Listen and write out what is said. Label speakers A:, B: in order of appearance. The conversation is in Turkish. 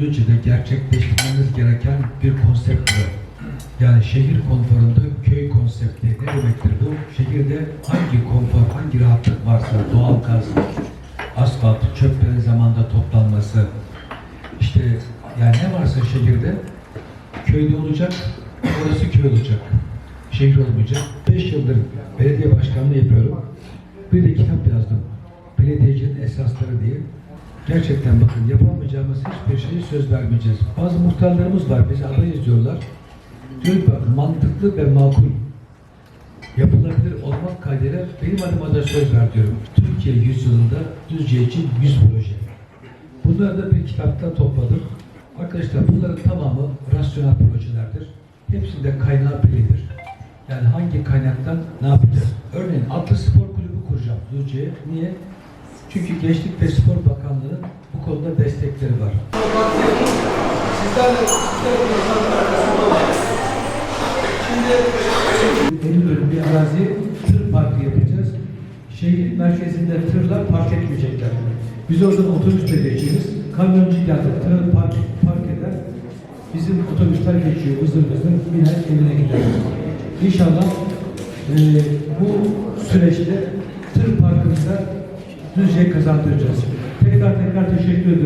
A: Düzce'de gerçekleştirmemiz gereken bir konsept var. Yani şehir konforunda köy konsepti ne demektir bu? Şehirde hangi konfor, hangi rahatlık varsa doğal gaz, asfalt, çöplerin zamanda toplanması, işte yani ne varsa şehirde köyde olacak, orası köy olacak. Şehir olmayacak. 5 yıldır belediye başkanlığı yapıyorum. Bir de kitap yazdım. Belediyecinin esasları diye. Gerçekten bakın yapamayacağımız hiçbir şeyi söz vermeyeceğiz. Bazı muhtarlarımız var, bizi adayız diyorlar. Diyor ki bak mantıklı ve makul yapılabilir olmak kaydıyla benim adıma da söz ver diyorum. Türkiye yüzyılında Düzce için 100 proje. Bunları da bir kitapta topladım. Arkadaşlar bunların tamamı rasyonel projelerdir. Hepsinde kaynağı bellidir. Yani hangi kaynaktan ne yapacağız? Örneğin Atlı Spor Kulübü kuracağım Düzce'ye. Niye? Çünkü Gençlik ve Spor Bakanlığı'nın bu konuda destekleri var. Şimdi 50 dönüm bir arazi tır parkı yapacağız. Şehir merkezinde tırlar park etmeyecekler. Biz oradan otobüsle geçeriz. Kamyoncu geldi, tırı park, park eder. Bizim otobüsler geçiyor, hızır hızır, biner evine gider. İnşallah eee, bu süreçte Düzce'yi kazandıracağız. Tekrar tekrar teşekkür ediyorum.